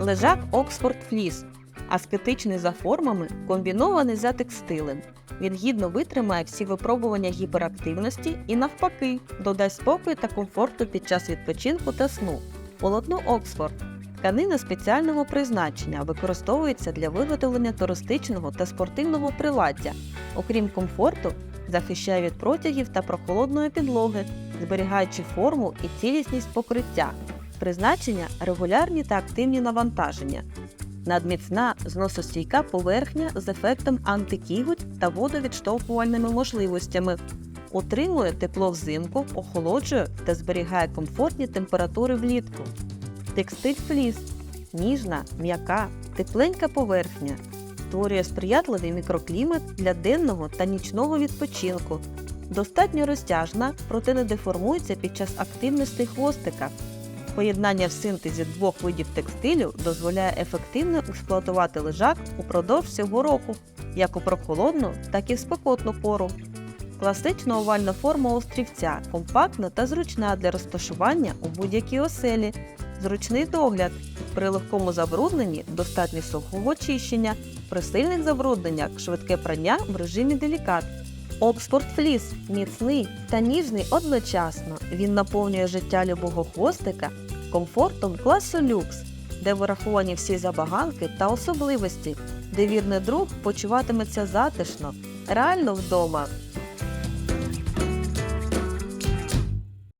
Лежак Оксфорд Фліс. Аскетичний за формами, комбінований за текстилем. Він гідно витримає всі випробування гіперактивності і, навпаки, додасть спокою та комфорту під час відпочинку та сну. Полотно Оксфорд. Тканина спеціального призначення використовується для виготовлення туристичного та спортивного приладдя. Окрім комфорту, захищає від протягів та прохолодної підлоги, зберігаючи форму і цілісність покриття. Призначення регулярні та активні навантаження. Надміцна зносостійка поверхня з ефектом антикігуть та водовідштовхувальними можливостями. Утримує тепло взимку, охолоджує та зберігає комфортні температури влітку. Текстиль фліс ніжна, м'яка, тепленька поверхня. Створює сприятливий мікроклімат для денного та нічного відпочинку. Достатньо розтяжна, проте не деформується під час активностей хвостика. Поєднання в синтезі двох видів текстилю дозволяє ефективно експлуатувати лежак упродовж всього року, як у прохолодну, так і в спекотну пору. Класична овальна форма острівця компактна та зручна для розташування у будь-якій оселі. Зручний догляд. При легкому забрудненні достатньо сухого очищення, при сильних забрудненнях швидке прання в режимі делікат. Оксфорд Фліс міцний та ніжний одночасно. Він наповнює життя любого хвостика комфортом класу люкс, де враховані всі забаганки та особливості, де вірний друг почуватиметься затишно, реально вдома.